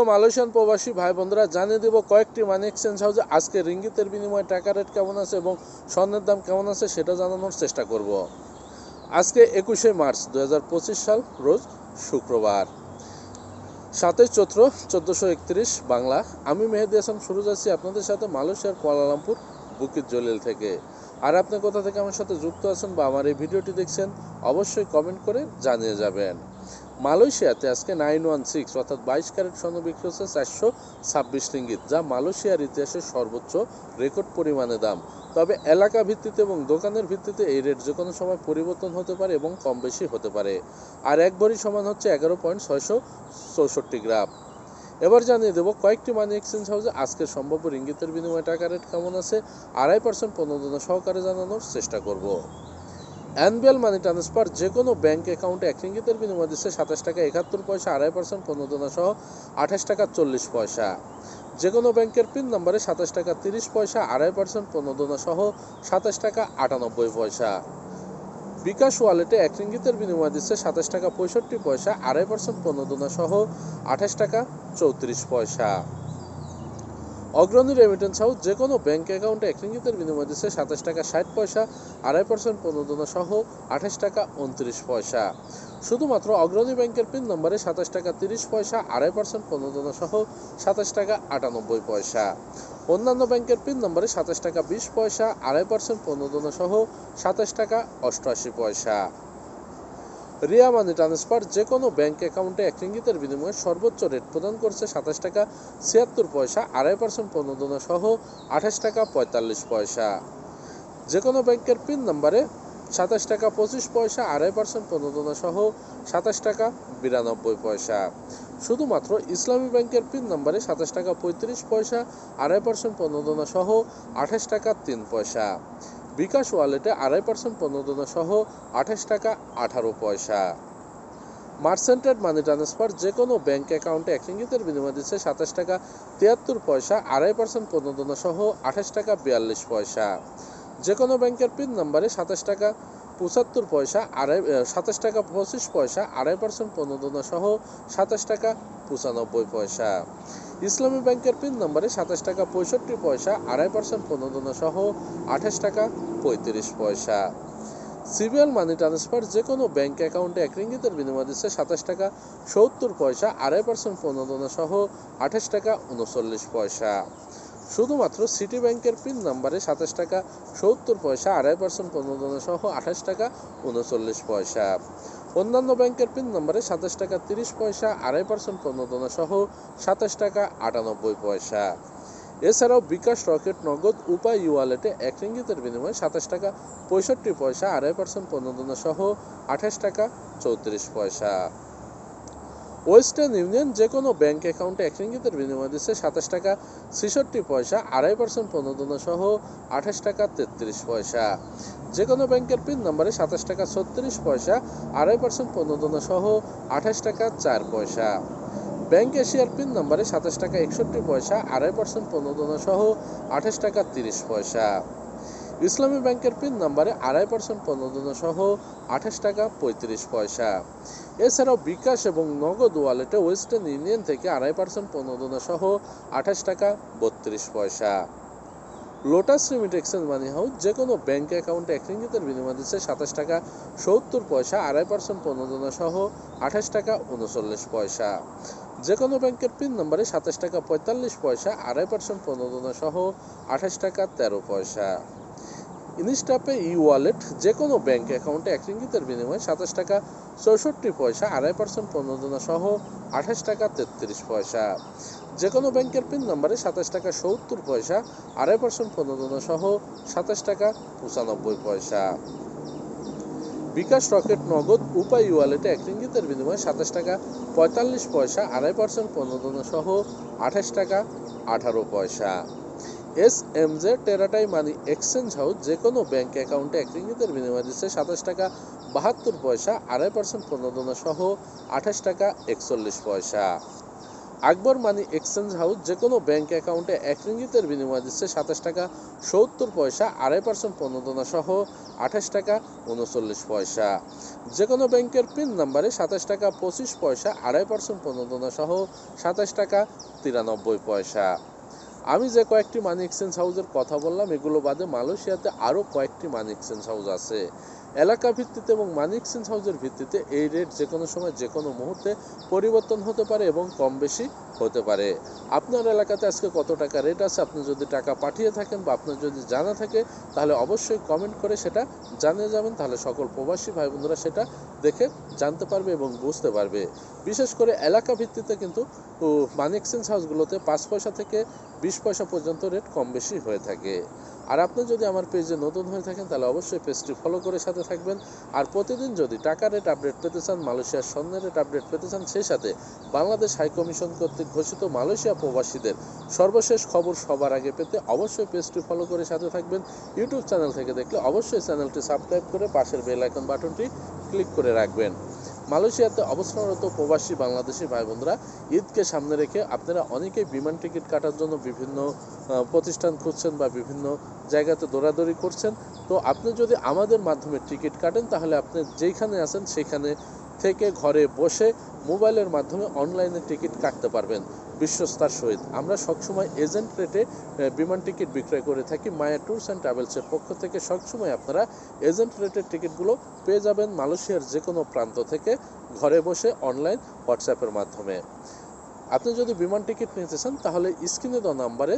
প্রিয় মালয়েশিয়ান প্রবাসী ভাই বোনরা জানিয়ে দেব কয়েকটি মানি এক্সচেঞ্জ হাউসে আজকে রিঙ্গিতের বিনিময়ে টাকা রেট কেমন আছে এবং স্বর্ণের দাম কেমন আছে সেটা জানানোর চেষ্টা করব। আজকে একুশে মার্চ দু হাজার পঁচিশ সাল, রোজ শুক্রবার। সাতই চৈত্র চোদ্দোশো একত্রিশ বাংলা। আমি মেহেদি হাসান, শুরু যাচ্ছি আপনাদের সাথে মালয়েশিয়ার কুয়ালালামপুর বুকিত জলিল থেকে। আর আপনি কোথা থেকে আমার সাথে যুক্ত আছেন বা আমার এই ভিডিওটি দেখছেন, অবশ্যই কমেন্ট করে জানিয়ে যাবেন। মালয়েশিয়াতে আজকে নাইন ওয়ান সিক্স অর্থাৎ বাইশ ক্যারেট স্বর্ণ বিক্রি হচ্ছে চারশো ছাব্বিশ রিঙ্গিত, যা মালয়েশিয়ার ইতিহাসের সর্বোচ্চ রেকর্ড পরিমাণে দাম। তবে এলাকা ভিত্তিতে এবং দোকানের ভিত্তিতে এই রেট যে কোনো সময় পরিবর্তন হতে পারে এবং কম বেশি হতে পারে। আর এক ভরি সমান হচ্ছে এগারো পয়েন্ট ছয়শো চৌষট্টি গ্রাম। এবার জানিয়ে দেবো, কয়েকটি মানি এক্সচেঞ্জ হাউসে আজকের সম্ভাব্য রিঙ্গিতের বিনিময়ে টাকা রেট কেমন আছে, আড়াই পার্সেন্ট প্রণোদনা সহকারে জানানোর চেষ্টা করব। অ্যানুয়াল মানি ট্রান্সফার যে কোনো ব্যাংক অ্যাকাউন্টে এক রিঙ্গিতের বিনিময় দিচ্ছে সাতাশ টাকা একাত্তর পয়সা, আড়াই পার্সেন্ট প্রণোদনা সহ আঠাশ টাকা চল্লিশ পয়সা। যে কোনো ব্যাংকের পিন নম্বরে সাতাশ টাকা তিরিশ পয়সা, আড়াই পার্সেন্ট প্রণোদনা সহ সাতাশ টাকা আটানব্বই পয়সা। বিকাশ ওয়ালেটে এক রিঙ্গিতের বিনিময় দিচ্ছে সাতাশ টাকা পঁয়ষট্টি পয়সা, আড়াই পার্সেন্ট প্রণোদনা সহ আঠাশ টাকা চৌত্রিশ পয়সা। অগ্রণী রেমিটেন্স হাউস যে কোনো ব্যাঙ্ক অ্যাকাউন্টে এক রিঙ্গিতের বিনিময় দিচ্ছে সাতাশ টাকা ষাট পয়সা, আড়াই পার্সেন্ট প্রণোদনা সহ আঠাশ টাকা উনত্রিশ পয়সা। শুধুমাত্র অগ্রণী ব্যাংকের পিন নম্বরে সাতাশ টাকা তিরিশ পয়সা, আড়াই পার্সেন্ট প্রণোদনা সহ সাতাশ টাকা আটানব্বই পয়সা। অন্যান্য ব্যাংকের পিন নম্বরে সাতাশ টাকা বিশ পয়সা, আড়াই পার্সেন্ট প্রণোদনা সহ সাতাশ টাকা অষ্টআশি পয়সা। রিয়া মানি ট্রান্সফার যে কোনো ব্যাংক অ্যাকাউন্টে এক রিঙ্গিতের বিনিময়ে সর্বোচ্চ রেট প্রদান করছে সাতাশ টাকা ছিয়াত্তর পয়সা, আড়াই পার্সেন্ট প্রণোদনা সহ আঠাশ টাকা পঁয়তাল্লিশ পয়সা। যে কোনো ব্যাংকের পিন নাম্বারে সাতাশ টাকা পঁচিশ পয়সা, আড়াই পার্সেন্ট প্রণোদনা সহ সাতাশ টাকা বিরানব্বই পয়সা। শুধুমাত্র ইসলামী ব্যাংকের পিন নাম্বারে সাতাশ টাকা পঁয়ত্রিশ পয়সা, আড়াই পার্সেন্ট প্রণোদনা সহ আঠাশ টাকা তিন পয়সা। বিকাশ ওয়ালেটে আড়াই পার্সেন্ট প্রণোদনা সহ আঠাশ টাকা আঠারো পয়সা। মার্সেন্টেড মানি ট্রান্সফার যে কোনো ব্যাঙ্ক অ্যাকাউন্টে এক ইঙ্গিতের বিনিময় দিচ্ছে সাতাশ টাকা তিয়াত্তর পয়সা, আড়াই পার্সেন্ট প্রণোদনা সহ আঠাশ টাকা বিয়াল্লিশ পয়সা। যে কোনো ব্যাংকের পিন নাম্বারে সাতাশ টাকা পঁচাত্তর পয়সা, আড়াই সাতাশ টাকা পঁচিশ পয়সা, আড়াই পার্সেন্ট প্রণোদনা সহ সাতাশ টাকা পঁচানব্বই পয়সা। ইসলামী ব্যাংকের পিন নম্বরে সাতাশ টাকা পঁয়ষট্টি পয়সা, আড়াই পার্সেন্ট প্রণোদনা সহ আঠাশ টাকা পঁয়ত্রিশ পয়সা। সিবিএল মানি ট্রান্সফার যে কোনো ব্যাংক অ্যাকাউন্টে এক রিঙ্গিতের বিনিময় দিচ্ছে সাতাশ টাকা সত্তর পয়সা, আড়াই পার্সেন্ট প্রণোদনা সহ আঠাশ টাকা উনচল্লিশ পয়সা। শুধুমাত্র সিটি ব্যাংকের পিন নাম্বারে সাতাশ টাকা, সত্তর পয়সা, আড়াই পার্সেন্ট প্রণোদনা সহ আঠাশ টাকা, উনচল্লিশ পয়সা। অন্যান্য ব্যাংকের পিন নম্বরে সাতাশ টাকা, তিরিশ পয়সা, আড়াই পার্সেন্ট প্রণোদনা সহ সাতাশ টাকা, আটানব্বই পয়সা। এছাড়াও বিকাশ রকেট নগদ উপায় ইওয়ালেটে এক রিঙ্গিতের বিনিময়ে সাতাশ টাকা, পঁয়ষট্টি পয়সা, আড়াই পার্সেন্ট প্রণোদনা সহ আঠাশ টাকা, চৌত্রিশ পয়সা। ওয়েস্টার্ন ইউনিয়ন যে কোনো ব্যাংক অ্যাকাউন্টে এক রিঙ্গিতের বিনিময় দিচ্ছে সাতাশ টাকা ছেষট্টি পয়সা, আড়াই পার্সেন্ট প্রণোদনা সহ আঠাশ টাকা তেত্রিশ পয়সা। যে কোনো ব্যাংকের পিন নম্বরে সাতাশ টাকা ছত্রিশ পয়সা, আড়াই পার্সেন্ট প্রণোদনা সহ আঠাশ টাকা চার পয়সা। ব্যাংক এশিয়ার পিন নম্বরে সাতাশ টাকা একষট্টি পয়সা, আড়াই পার্সেন্ট প্রণোদনা সহ আঠাশ টাকা তিরিশ পয়সা। ইসলামী ব্যাংকের পিন নাম্বারে আড়াই পার্সেন্ট প্রণোদনা সহ আঠাশ টাকা পঁয়ত্রিশ পয়সা। এছাড়াও বিকাশ এবং নগদ ওয়ালেটে ওয়েস্টার্ন ইউনিয়ন থেকে আড়াই পার্সেন্ট প্রণোদনা সহ আঠাশ টাকা বত্রিশ পয়সা। Lotus remit exchange money house যে কোনো ব্যাংক অ্যাকাউন্টে এক রিঙ্গিতের বিনিময় দিচ্ছে সাতাশ টাকা সত্তর পয়সা, আড়াই পার্সেন্ট প্রণোদনা সহ আঠাশ টাকা উনচল্লিশ পয়সা। যে কোনো ব্যাংকের পিন নম্বরে সাতাশ টাকা পঁয়তাল্লিশ পয়সা, আড়াই পার্সেন্ট প্রণোদনা সহ আঠাশ টাকা তেরো পয়সা। ইনস্টাপে ই ওয়ালেট যে কোনো ব্যাঙ্ক অ্যাকাউন্টে এক রিঙ্গিতের বিনিময়ে সাতাশ টাকা চৌষট্টি পয়সা, আড়াই পার্সেন্ট প্রণোদনা সহ আঠাশ টাকা, তেত্রিশ পয়সা। যে কোনো ব্যাংকের পিন নম্বরে সাতাশ টাকা, সত্তর পয়সা, আড়াই পার্সেন্ট প্রণোদনা সহ সাতাশ টাকা, পঁচানব্বই পয়সা। বিকাশ রকেট নগদ উপায় ওয়ালেটে এক রিঙ্গিতের বিনিময়ে সাতাশ টাকা, পঁয়তাল্লিশ পয়সা, আড়াই পার্সেন্ট প্রণোদনা সহ আঠাশ টাকা, আঠারো পয়সা। এস এম জে টেরাটাই মানি এক্সচেঞ্জ হাউস যে কোনো ব্যাঙ্ক অ্যাকাউন্টে এক রিঙ্গিতের বিনিময় দিচ্ছে সাতাশ টাকা, বাহাত্তর পয়সা, আড়াই পার্সেন্ট প্রণোদনা সহ আঠাশ টাকা, একচল্লিশ পয়সা। আকবর মানি এক্সচেঞ্জ হাউস যে কোনো ব্যাঙ্ক অ্যাকাউন্টে এক রিঙ্গিতের বিনিময় দিচ্ছে সাতাশ টাকা, সত্তর পয়সা, আড়াই পার্সেন্ট প্রণোদনা সহ আঠাশ টাকা, উনচল্লিশ পয়সা। যে কোনো ব্যাংকের পিন নাম্বারে সাতাশ টাকা, পঁচিশ পয়সা, আড়াই পার্সেন্ট প্রণোদনা সহ সাতাশ টাকা, তিরানব্বই পয়সা। আমি যে কয়েকটি মানি এক্সচেঞ্জ হাউসের কথা বললাম, এগুলো বাদে মালয়েশিয়াতে আরও কয়েকটি মানি এক্সচেঞ্জ হাউস আছে। এলাকা ভিত্তিতে এবং মানি এক্সচেঞ্জ হাউসের ভিত্তিতে এই রেট যে কোনো সময় যে কোনো মুহূর্তে পরিবর্তন হতে পারে এবং কম বেশি হতে পারে। আপনার এলাকাতে আজকে কত টাকা রেট আছে? আপনি যদি টাকা পাঠিয়ে থাকেন বা আপনার যদি জানা থাকে, তাহলে অবশ্যই কমেন্ট করে সেটা জানিয়ে যাবেন। তাহলে সকল প্রবাসী ভাই বোনেরা সেটা দেখে জানতে পারবে এবং বুঝতে পারবে। বিশেষ করে এলাকা ভিত্তিতে কিন্তু মানি এক্সচেঞ্জ হাউসগুলোতে পাঁচ পয়সা থেকে বিশ পয়সা পর্যন্ত রেট কম বেশি হয়ে থাকে। আর আপনি যদি আমার পেজে নতুন হয়ে থাকেন, তাহলে অবশ্যই পেজটি ফলো করে সাথে থাকবেন। আর প্রতিদিন যদি টাকা রেট আপডেট পেতে চান, মালয়েশিয়ার স্বর্ণের রেট আপডেট পেতে চান, সেই সাথে বাংলাদেশ হাই কমিশন কর্তৃক ঘোষিত মালয়েশিয়া প্রবাসীদের সর্বশেষ খবর সবার আগে পেতে অবশ্যই পেজটি ফলো করে সাথে থাকবেন। ইউটিউব চ্যানেল থেকে দেখলে অবশ্যই চ্যানেলটি সাবস্ক্রাইব করে পাশের বেল আইকন বাটনটি ক্লিক করে রাখবেন। মালয়েশিয়াতে অবস্থানরত প্রবাসী বাংলাদেশি ভাই বোনরা ঈদকে সামনে রেখে আপনারা অনেকেই বিমান টিকিট কাটার জন্য বিভিন্ন প্রতিষ্ঠান খুঁজছেন বা বিভিন্ন জায়গাতে দৌড়াদৌড়ি করছেন। তো আপনি যদি আমাদের মাধ্যমে টিকিট কাটেন, তাহলে আপনি যেখানে আছেন সেখানে থেকে ঘরে বসে মোবাইলের মাধ্যমে অনলাইনে টিকিট কাটতে পারবেন। বিশ্বস্তার সহিত। আমরা সবসময় এজেন্ট রেটে বিমান টিকিট বিক্রয় করে থাকি। মায়া ট্যুরস অ্যান্ড ট্রাভেলসের পক্ষ থেকে সবসময় আপনারা এজেন্ট রেটের টিকিটগুলো পেয়ে যাবেন মালয়েশিয়ার যে কোনো প্রান্ত থেকে ঘরে বসে অনলাইন, হোয়াটসঅ্যাপের মাধ্যমে। আপনি যদি বিমান টিকিট নিতে চান, তাহলে স্ক্রিনে দেওয়া নাম্বারে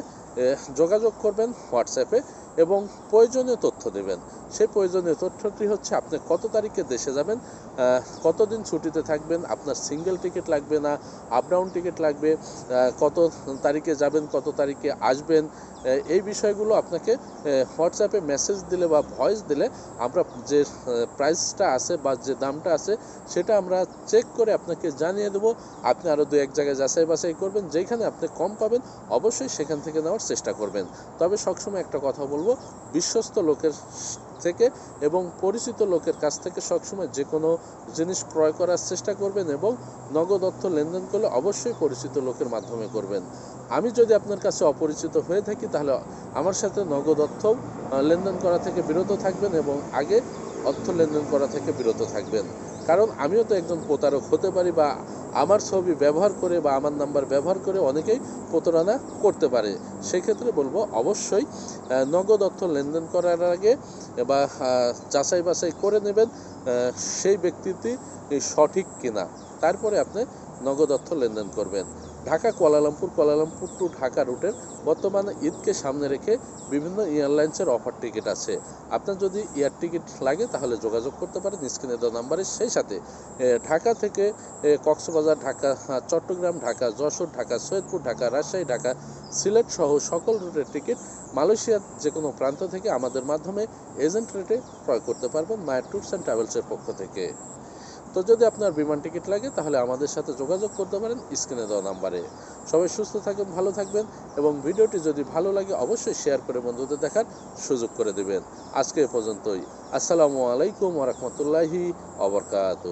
যোগাযোগ করবেন, হোয়াটসঅ্যাপে। এবং প্রয়োজনীয় তথ্য দেবেন। সেই প্রয়োজনীয় তথ্যটি হচ্ছে, আপনি কত তারিখে দেশে যাবেন কতদিন ছুটিতে থাকবেন, আপনার সিঙ্গেল টিকিট লাগবে না, আপ ডাউন টিকিট লাগবে কত তারিখে যাবেন, কত তারিখে আসবেন এই বিষয়গুলো আপনাকে হোয়াটসঅ্যাপে মেসেজ দিলে বা ভয়েস দিলে আমরা যে প্রাইসটা আছে বা যে দামটা আছে, সেটা আমরা চেক করে আপনাকে জানিয়ে দেবো। আপনি আরও দু এক জায়গায় যাচাই বাছাই করবেন, যেখানে আপনি কম পাবেন, অবশ্যই সেখান থেকে নেওয়ার চেষ্টা করবেন। তবে সবসময় একটা কথা বলব বিশ্বস্ত লোকের থেকে এবং পরিচিত লোকের কাছ থেকে সবসময় যে কোনো জিনিস ক্রয় করার চেষ্টা করবেন এবং নগদ অর্থ লেনদেন করলে অবশ্যই পরিচিত লোকের মাধ্যমে করবেন। আমি যদি আপনার কাছে অপরিচিত হয়ে থাকি, তাহলে আমার সাথে নগদ অর্থ লেনদেন করা থেকে বিরত থাকবেন এবং আগে অর্থ লেনদেন করা থেকে বিরত থাকবেন। কারণ আমিও তো একজন প্রতারক হতে পারি বা আমার ছবি ব্যবহার করে বা আমার নাম্বার ব্যবহার করে অনেকেই প্রতারণা করতে পারে। সেক্ষেত্রে বলব অবশ্যই নগদ অর্থ লেনদেন করার আগে বা যাচাই বাছাই করে নেবেন সেই ব্যক্তিটি সঠিক কিনা। তারপরে আপনি নগদ অর্থ লেনদেন করবেন। Dhaka Kuala Lumpur Kuala Lumpur to Dhaka রুটের বর্তমানে ঈদকে সামনে রেখে বিভিন্ন এয়ারলাইন্সের অফার টিকিট আছে। আপনার যদি এয়ার টিকিট লাগে তাহলে যোগাযোগ করতে পারেন স্ক্রিনে দেওয়া নাম্বারে সেই সাথে। ঢাকা থেকে কক্সবাজার ঢাকা আহ, চট্টগ্রাম ঢাকা যশোর ঢাকা সৈয়দপুর ঢাকা রাজশাহী ঢাকা সিলেট সহ সকল রুটের টিকিট মালয়েশিয়ার যে কোনো প্রান্ত থেকে আমাদের মাধ্যমে এজেন্ট রেটে ক্রয় করতে পারবেন মায়ের ট্যুরস অ্যান্ড ট্রাভেলসের পক্ষ থেকে। তো যদি আপনার বিমান টিকিট লাগে, তাহলে আমাদের সাথে যোগাযোগ করতে পারেন স্ক্রিনে দেওয়া নাম্বারে। সবাই সুস্থ থাকবেন, ভালো থাকবেন এবং ভিডিওটি যদি ভালো লাগে, অবশ্যই শেয়ার করে বন্ধুদের দেখার সুযোগ করে দেবেন। আজকে এ পর্যন্তই। আসসালামু আলাইকুম রহমতুল্লাহি অবরকাত